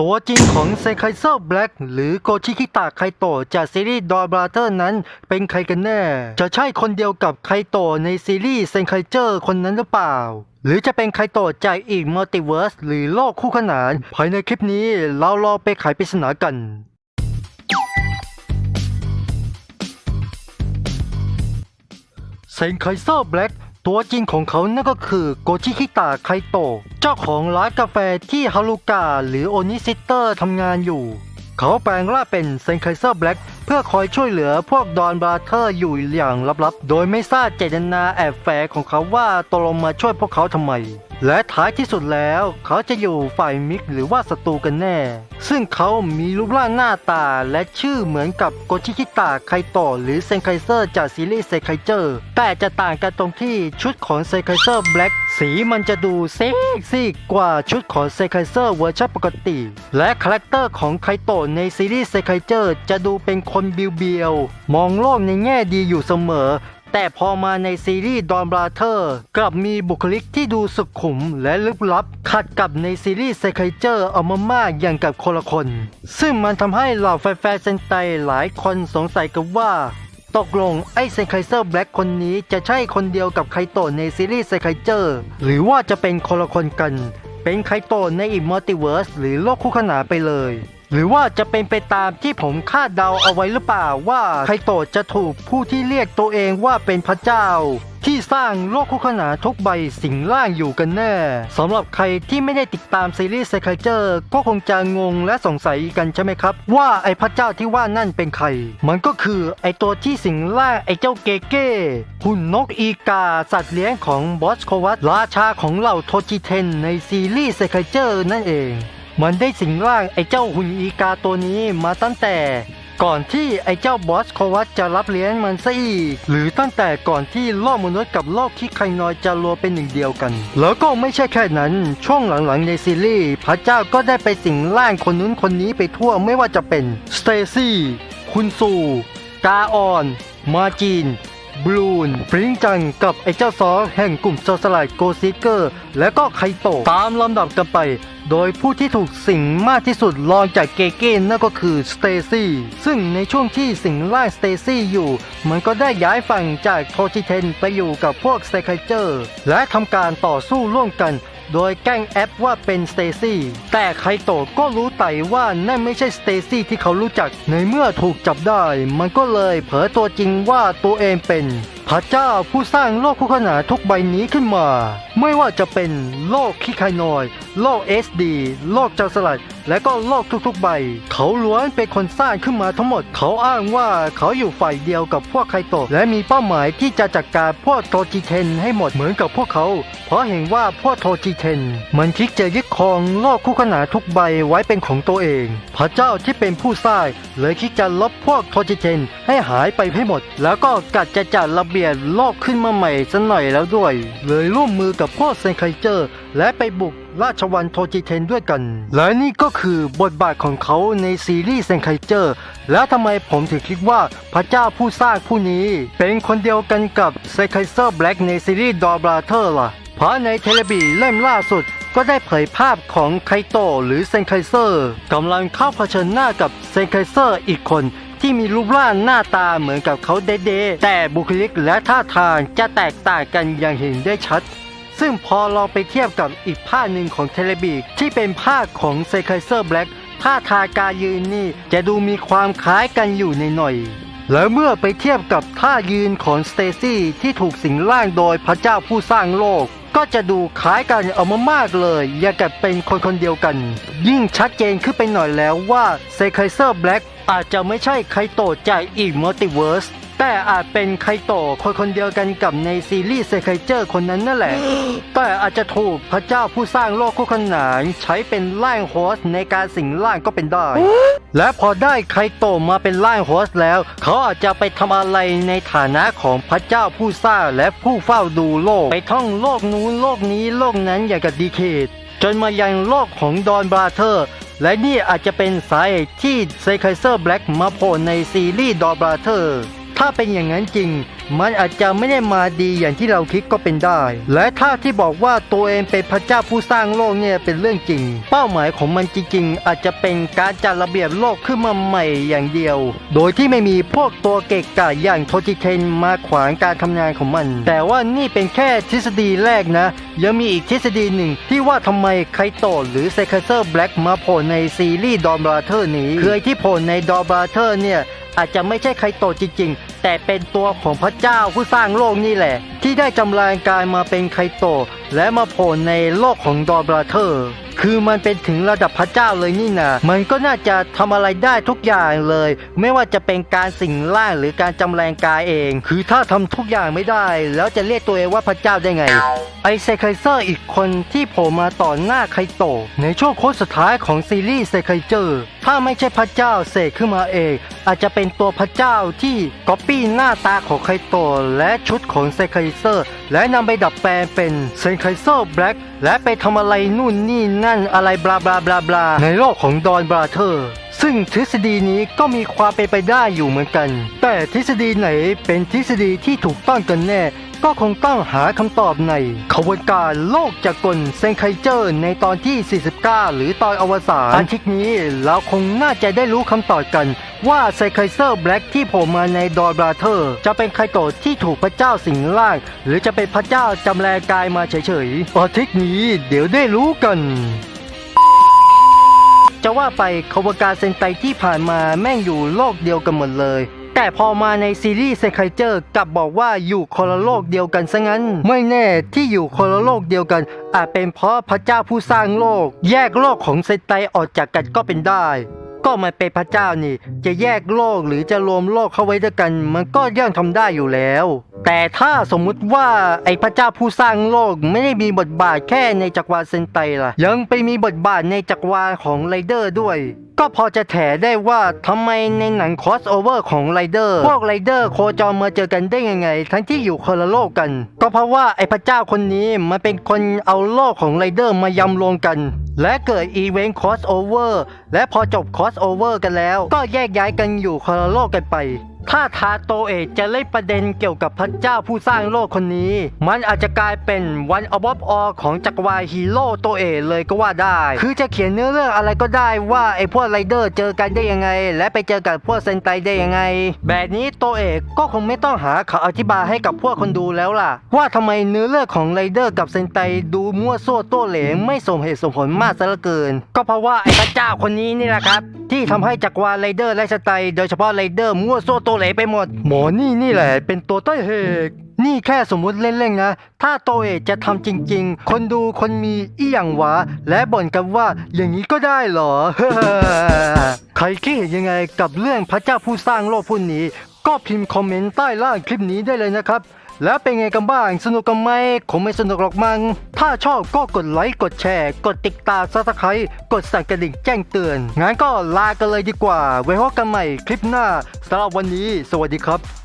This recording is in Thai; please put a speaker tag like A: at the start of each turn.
A: ตัวจริงของเซนไคเซอร์แบล็กหรือโกชิคิตะไคโตจากซีรีส์ดอร์บราเธอร์นั้นเป็นใครกันแน่ จะใช่คนเดียวกับไคโตในซีรีส์เซนไคเจอร์คนนั้นหรือเปล่า หรือจะเป็นไคโตจากอีกมัลติเวิร์สหรือโลกคู่ขนาน ภายในคลิปนี้เราลองไปไขปริศนากันเซนไคเซอร์แบล็ก ตัวจริงของเขานั่นก็คือโกชิคิตะไคโตะเจ้าของร้านกาแฟที่ฮารุกะหรือโอนิซิเตอร์ทำงานอยู่ เขาแปลงร่างเป็นเซนไคเซอร์แบล็กเพื่อคอยช่วยเหลือพวกดอนบราเธอร์อยู่อย่างลับๆ โดยไม่ทราบเจตนาแอบแฝงของเขาว่าตกลงมาช่วยพวกเขาทำไม และท้ายที่สุดแล้วเขาจะอยู่ฝ่ายมิกหรือว่าศัตรูกันแน่ ซึ่งเขามีรูปร่างหน้าตาและชื่อเหมือนกับโกชิคิตะไคโตะหรือเซนไคเซอร์จากซีรีส์เซนไคเจอร์ แต่จะต่างกันตรงที่ชุดของเซนไคเซอร์แบล็กสีมันจะดูเซ็กซี่กว่าชุดของเซนไคเซอร์เวอร์ชันปกติ และคาแรคเตอร์ของไคโตะในซีรีส์เซนไคเจอร์จะดูเป็นคนเบียวๆมองโลกในแง่ดีอยู่เสมอ แต่พอมาในซีรีส์ดอนบราเธอร์กลับมีบุคลิกที่ดูสุขุมและลึกลับ ขัดกับในซีรีส์เซคเจอร์อมามาอย่างกับคนละคน ซึ่งมันทำให้เหล่าแฟนๆเซนไตหลายคนสงสัยกันว่า ตกลงไอ้เซนไคเซอร์แบล็กคนนี้จะใช่คนเดียวกับไคโตะในซีรีส์เซคเจอร์หรือว่าจะเป็นคนละคนกัน เป็นไคโตะในอีกมัลติเวิร์สหรือโลกคู่ขนานไปเลย หรือว่าจะเป็นไปตามที่ผมคาดเดาเอาไว้หรือเปล่าว่าไคโตะจะถูกผู้ที่เรียกตัวเองว่าเป็นพระเจ้า ที่สร้างโลกคู่ขนานทุกใบสิงร่างอยู่กันแน่สำหรับใครที่ไม่ได้ติดตามซีรีส์ไซคเจอร์ก็คงจะงงและสงสัยกันใช่ไหมครับ ว่าไอ้พระเจ้าที่ว่านั่นเป็นใคร มันก็คือไอ้ตัวที่สิงร่างไอ้เจ้าเกเก้หุ่นนกอีกาสัตว์เลี้ยงของบอสโควัตราชาของเหล่าโทจิเทนในซีรีส์ไซคเจอร์นั่นเอง มันได้สิงร่างไอ้เจ้าหุ่นอีกาตัวนี้มาตั้งแต่ ก่อนที่ไอ้เจ้าบอสโควัตจะรับเลี้ยงมันซะอีก หรือตั้งแต่ก่อนที่โลกมนุษย์กับโลกคิไคนอยจะรวมเป็นหนึ่งเดียวกัน แล้วก็ไม่ใช่แค่นั้น ช่วงหลังๆในซีรีส์พระเจ้าก็ได้ไปสิงร่างคนนู้นคนนี้ไปทั่วไม่ว่าจะเป็นสเตซี่คุณซูกาออน มาจีน บลูนฟริงจังกับไอ้เจ้าซอแห่งกลุ่มโจรสลายโกซิเกอร์ และก็ไคโตตามลำดับกันไป โดยผู้ที่ถูกสิงมากที่สุดรองจากเกเก้นั่นก็คือสเตซี่ซึ่งในช่วงที่สิงไล่สเตซี่อยู่ มันก็ได้ย้ายฝั่งจากโทชิเทนไปอยู่กับพวกสเตคเจอร์ และทำการต่อสู้ร่วมกัน โดยแกล้งแอปว่าเป็นสเตซี่แต่ไคโตะก็รู้ไต่ว่านั่นไม่ใช่สเตซี่ที่เขารู้จัก ในเมื่อถูกจับได้ มันก็เลยเผยตัวจริงว่าตัวเองเป็นพระเจ้าผู้สร้างโลกคู่ขนานทุกใบนี้ขึ้นมา ไม่ว่าจะเป็นโลกคิไคนอยโลก SD โลกเจ้าสลัด และก็โลกทุกๆใบ เขาล้วนเป็นคนสร้างขึ้นมาทั้งหมด เขาอ้างว่าเขาอยู่ฝ่ายเดียวกับพวกไคโตะและมีเป้าหมายที่จะจัดการพวกโทจิเทนให้หมดเหมือนกับพวกเขา เพราะเห็นว่าพวกโทจิเทน มันคิดจะยึดครองโลกคู่ขนานทุกใบไว้เป็นของตัวเอง พระเจ้าที่เป็นผู้สร้างเลยคิดจะลบพวกโทจิเทนให้หายไปให้หมด แล้วก็กัดจะจัดระเบียบโลกขึ้นมาใหม่สัหน่อยแล้วด้วย เลยร่วมมือกับพวกเซนไคเจอร์ และไปบุกราชวังโทจิเทนด้วยกัน และนี่ก็คือบทบาทของเขาในซีรีส์เซนไคเจอร์ แล้วทำไมผมถึงคิดว่าพระเจ้าผู้สร้างผู้นี้ เป็นคนเดียวกันกับเซนไคเซอร์แบล็กในซีรีส์ดอบราเธอร์ล่ะ เพราะในเทเลบีเล่มล่าสุดก็ได้เผยภาพของไคโตหรือเซนไคเซอร์กำลังเข้าเผชิญหน้ากับเซนไคเซอร์อีกคน ที่มีรูปร่างหน้าตาเหมือนกับเขาเด๊ะแต่บุคลิกและท่าทางจะแตกต่างกันอย่างเห็นได้ชัด ซึ่งพอเราไปเทียบกับอีกภาคหนึ่งของเทเลบีที่เป็นภาคของเซคเซอร์แบล็กท่าทางการยืนนี่จะดูมีความคล้ายกันอยู่ในหน่อยแล้วเมื่อไปเทียบกับท่ายืนของสเตซี่ที่ถูกสิงร่างโดยพระเจ้าผู้สร้างโลก ก็จะดูคล้ายกันออกมามากเลยอย่างกับเป็นคนคนเดียวกัน ยิ่งชัดเจนขึ้นไปหน่อยแล้วว่าเซคเซอร์แบล็กอาจจะไม่ใช่ไคโตจากอีกมัลติเวิร์ส แต่อาจเป็นไคโตะคนคนเดียวกันกับในซีรีส์เซคเจอร์คนนั้นนั่นแหละ แต่อาจจะถูกพระเจ้าผู้สร้างโลกคู่ขนานใช้เป็นร่างโฮสในการสิงร่างก็เป็นได้ และพอได้ไคโตะมาเป็นร่างโฮสแล้ว เขาอาจจะไปทำอะไรในฐานะของพระเจ้าผู้สร้างและผู้เฝ้าดูโลก ไปท่องโลกนู้นโลกนี้โลกนั้นอย่างกับดีเคดจนมายังโลกของดอนบราเธอร์และนี่อาจจะเป็นสาเหตุที่เซคเซอร์แบล็กมาโผล่ในซีรีส์ดอบราเธอร์ ถ้าเป็นอย่างนั้นจริง มันอาจจะไม่ได้มาดีอย่างที่เราคิดก็เป็นได้ และถ้าที่บอกว่าตัวเองเป็นพระเจ้าผู้สร้างโลกเนี่ยเป็นเรื่องจริง เป้าหมายของมันจริงๆ อาจจะเป็นการจัดระเบียบโลกขึ้นมาใหม่อย่างเดียว โดยที่ไม่มีพวกตัวเกะกะอย่างโทจิเทนมาขวางการทำงานของมัน แต่ว่านี่เป็นแค่ทฤษฎีแรกนะ ยังมีอีกทฤษฎีหนึ่งที่ว่าทำไมไคโตหรือเซคเซอร์แบล็กมาโผล่ในซีรีส์ดอมบราเธอร์นี้เคือไอ้ที่โผล่ในดอมบราเธอร์เนี่ย อาจจะไม่ใช่ไคโตะจริงๆ แต่เป็นตัวของพระเจ้าผู้สร้างโลกนี่แหละ ที่ได้จำแรงกายมาเป็นไคโตะและมาโผล่ในโลกของดอบราเธอร์ คือมันเป็นถึงระดับพระเจ้าเลยนี่นะมันก็น่าจะทำอะไรได้ทุกอย่างเลย ไม่ว่าจะเป็นการสิ่งร่างหรือการจำแรงกายเอง คือถ้าทำทุกอย่างไม่ได้ แล้วจะเรียกตัวเองว่าพระเจ้าได้ไง ไอเซไคเซอร์อีกคนที่โผล่มาต่อหน้าไคโตะในช่วงโค้งสุดท้ายของซีรีส์เซไคเจอร์ถ้าไม่ใช่พระเจ้าเสกขึ้นมาเอง อาจจะเป็นตัวพระเจ้าที่ก๊อปปี้หน้าตาของไคโตและชุดของเซไคเซอร์ และนำไปดัดแปลงเป็นเซไคเซอร์แบล็กและไปทำอะไรนู่นนี่นั่นอะไรบลาบลาบลาบลาในโลกของดอนบราเธอร์ ซึ่งทฤษฎีนี้ก็มีความเป็นไปได้อยู่เหมือนกัน แต่ทฤษฎีไหนเป็นทฤษฎีที่ถูกต้องกันแน่ ก็คงต้องหาคำตอบในขบวนการโลกจากกลเซนไคเจอร์ในตอนที่ 49 หรือตอนอวสานอาทิตย์นี้เราคงน่าจะได้รู้คำตอบกันว่าไซไคเซอร์แบล็กที่โผล่มาในดอร์บราเธอร์จะเป็นไคโตะที่ถูกพระเจ้าสิงร่าง หรือจะเป็นพระเจ้าจำแรงกายมาเฉยๆอาทิตย์นี้เดี๋ยวได้รู้กันจะว่าไปขบวนการเซนไตที่ผ่านมาแม่งอยู่โลกเดียวกันหมดเลย แต่พอมาในซีรีส์เซนไคเจอร์กลับบอกว่าอยู่คนละโลกเดียวกันซะงั้น ไม่แน่ที่อยู่คนละโลกเดียวกัน อาจเป็นเพราะพระเจ้าผู้สร้างโลก แยกโลกของเซนไตออกจากกันก็เป็นได้ ก็มันเป็นพระเจ้านี่ จะแยกโลกหรือจะรวมโลกเข้าไว้ด้วยกัน มันก็ย่อมทำได้อยู่แล้ว แต่ถ้าสมมุติว่าไอ้พระเจ้าผู้สร้างโลกไม่ได้มีบทบาทแค่ในจักรวาลเซนไตล่ะ ยังไปมีบทบาทในจักรวาลของไรเดอร์ด้วย ก็พอจะแถได้ว่าทำไมในหนังคอสโอเวอร์ของไรเดอร์พวกไรเดอร์โคจรมาเจอกันได้ยังไง ทั้งที่อยู่คนละโลกกัน ก็เพราะว่าไอ้พระเจ้าคนนี้มันเป็นคนเอาโลกของไรเดอร์มายำรวมกัน และเกิดอีเวนต์คอสโอเวอร์และพอจบคอสโอเวอร์กันแล้ว ก็แยกย้ายกันอยู่คนละโลกกันไป ถ้าทาโตเอะจะเล่นประเด็นเกี่ยวกับพระเจ้าผู้สร้างโลกคนนี้ มันอาจจะกลายเป็นวันอบอบอของจักรวาลฮีโร่โตเอะเลยก็ว่าได้ คือจะเขียนเนื้อเรื่องอะไรก็ได้ว่าไอ้พวกไรเดอร์เจอกันได้ยังไง และไปเจอกับพวกเซนไตได้ยังไง แบบนี้โตเอะก็คงไม่ต้องหาคำอธิบายให้กับพวกคนดูแล้วล่ะ ว่าทำไมเนื้อเรื่องของไรเดอร์กับเซนไตดูมั่วซั่วโตเหลงไม่สมเหตุสมผลมากซะเหลือเกิน ก็เพราะว่าไอ้พระเจ้าคนนี้นี่แหละครับ ที่ทำให้จักรวาลไรเดอร์และสไตล์โดยเฉพาะไรเดอร์มั่วซั่วโตเหลไปหมด หมอนี่นี่แหละ เป็นตัวต้นเหตุนี่แค่สมมุติเล่นๆนะ ถ้าโตเอะจะทำจริง ๆ คนดูคนมีอีหยังวะและบ่นกันว่าอย่างนี้ก็ได้เหรอ ใครคิดเห็นยังไงกับเรื่องพระเจ้าผู้สร้างโลกผู้นี้ ก็พิมพ์คอมเมนต์ใต้ล่างคลิปนี้ได้เลยนะครับ แล้วเป็นไงกันบ้าง สนุกกันไหมคงไม่สนุกหรอกมัง้ง ถ้าชอบก็กดไลค์ กดแชร์ กดติดตามซับสไครต์กดสั่นกระดิ่งแจ้งเตือน งั้นก็ลากันเลยดีกว่า ไว้พบกันใหม่คลิปหน้าสำหรับวันนี้ สวัสดีครับ